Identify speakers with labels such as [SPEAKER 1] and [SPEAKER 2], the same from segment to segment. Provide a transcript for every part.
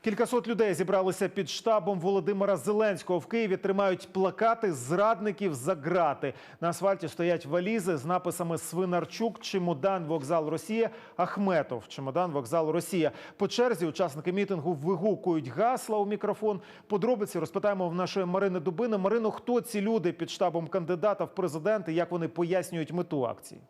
[SPEAKER 1] Кількасот людей зібралися під штабом Володимира Зеленського. В Києві тримають плакати зрадників за грати. На асфальті стоять валізи з написами Свинарчук, Чемодан, вокзал Росія, Ахметов, Чемодан, вокзал Росія. По черзі учасники мітингу вигукують гасла у мікрофон. Подробиці розпитаємо в нашої Марини Дубини. Марино, хто ці люди під штабом кандидата в президенти? Як вони пояснюють мету акції?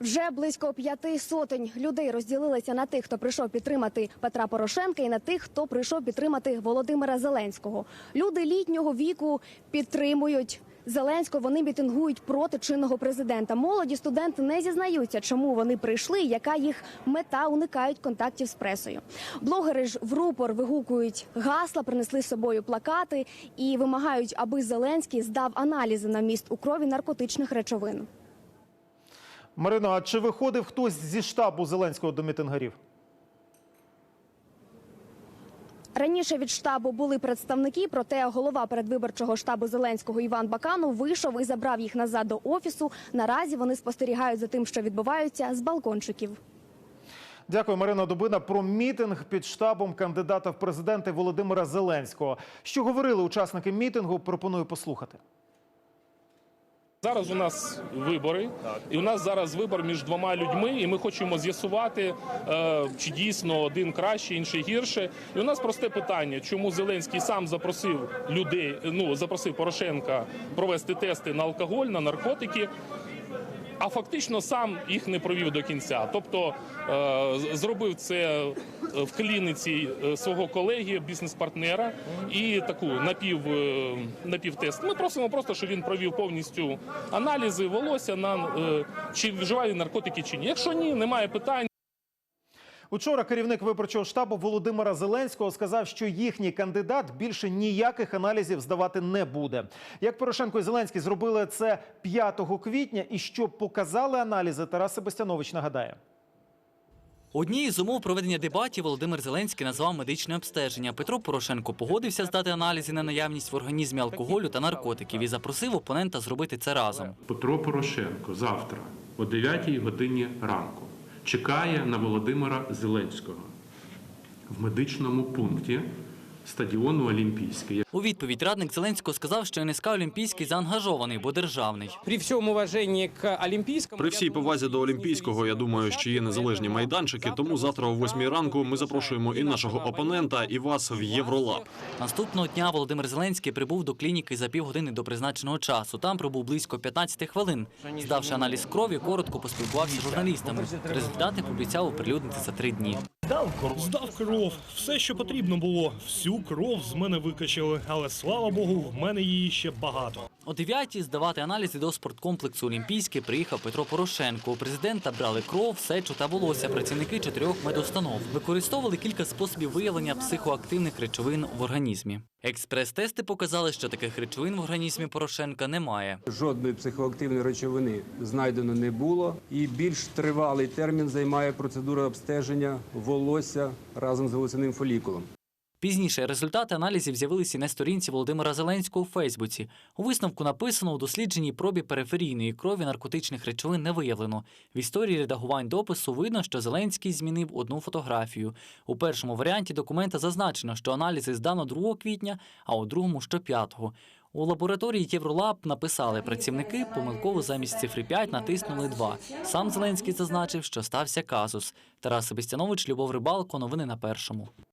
[SPEAKER 2] Вже близько п'яти сотень людей розділилися на тих, хто прийшов підтримати Петра Порошенка, і на тих, хто прийшов підтримати Володимира Зеленського. Люди літнього віку підтримують. Зеленського вони мітингують проти чинного президента. Молоді студенти не зізнаються, чому вони прийшли, яка їх мета уникають контактів з пресою. Блогери ж в рупор вигукують гасла, принесли з собою плакати і вимагають, аби Зеленський здав аналізи на міст у крові наркотичних речовин.
[SPEAKER 1] Марино, а чи виходив хтось зі штабу Зеленського до мітингарів?
[SPEAKER 2] Раніше від штабу були представники, проте голова передвиборчого штабу Зеленського Іван Баканов вийшов і забрав їх назад до офісу. Наразі вони спостерігають за тим, що відбувається з балкончиків.
[SPEAKER 1] Дякую, Марина Дубина. Про мітинг під штабом кандидата в президенти Володимира Зеленського. Що говорили учасники мітингу? Пропоную послухати.
[SPEAKER 3] Зараз у нас вибори, і у нас зараз вибор між двома людьми, і ми хочемо з'ясувати, е, чи дійсно один краще, інший гірше. І у нас просте питання: чому Зеленський сам запросив людей, ну запросив Порошенка провести тести на алкоголь, на наркотики. А фактично сам їх не провів до кінця. Тобто е, зробив це в клініці е, свого колеги, бізнес-партнера, і таку напів, е, напівтест. Ми просимо просто, щоб він провів повністю аналізи волосся на е, чи вживає наркотики чи ні. Якщо ні, немає питань.
[SPEAKER 1] Учора керівник виборчого штабу Володимира Зеленського сказав, що їхній кандидат більше ніяких аналізів здавати не буде. Як Порошенко і Зеленський зробили це 5 квітня, і що показали аналізи, Тарас Себастьянович нагадає.
[SPEAKER 4] Однією з умов проведення дебатів Володимир Зеленський назвав медичне обстеження. Петро Порошенко погодився здати аналізи на наявність в організмі алкоголю та наркотиків і запросив опонента зробити це разом.
[SPEAKER 5] Петро Порошенко завтра о 9 годині ранку чекає на Володимира Зеленського. В медичному пункті стадіону Олімпійський.
[SPEAKER 4] У відповідь радник Зеленського сказав, що НСК Олімпійський заангажований, бо державний.
[SPEAKER 6] При всьому уваженні к Олімпійському
[SPEAKER 7] При всій повазі до Олімпійського, я думаю, що є незалежні майданчики. Тому завтра о 8 ранку ми запрошуємо і нашого опонента, і вас в Євролаб.
[SPEAKER 4] Наступного дня Володимир Зеленський прибув до клініки за півгодини до призначеного часу. Там пробув близько 15 хвилин. Здавши аналіз крові, коротко поспілкувався з журналістами. Результати пообіцяв оприлюднити за три дні.
[SPEAKER 8] Здав кров, все, що потрібно було. Всю кров з мене викачали, але слава Богу, в мене її ще багато.
[SPEAKER 4] О 9 здавати аналізи до спорткомплексу Олімпійський приїхав Петро Порошенко. У президента брали кров, сечу та волосся. Працівники чотирьох медустанов використовували кілька способів виявлення психоактивних речовин в організмі. Експрес-тести показали, що таких речовин в організмі Порошенка немає.
[SPEAKER 9] Жодної психоактивної речовини знайдено не було, і більш тривалий термін займає процедура обстеження волосся разом з волоссяним фолікулом.
[SPEAKER 4] Пізніше результати аналізів з'явилися на сторінці Володимира Зеленського у Фейсбуці. У висновку написано у дослідженій пробі периферійної крові наркотичних речовин не виявлено. В історії редагувань допису видно, що Зеленський змінив одну фотографію. У першому варіанті документа зазначено, що аналізи здано 2 квітня, а у другому що 5. У лабораторії Євролаб написали працівники помилково замість цифри 5 натиснули 2. Сам Зеленський зазначив, що стався казус. Тарас Себестянович, Любов Рибалко. Новини на першому.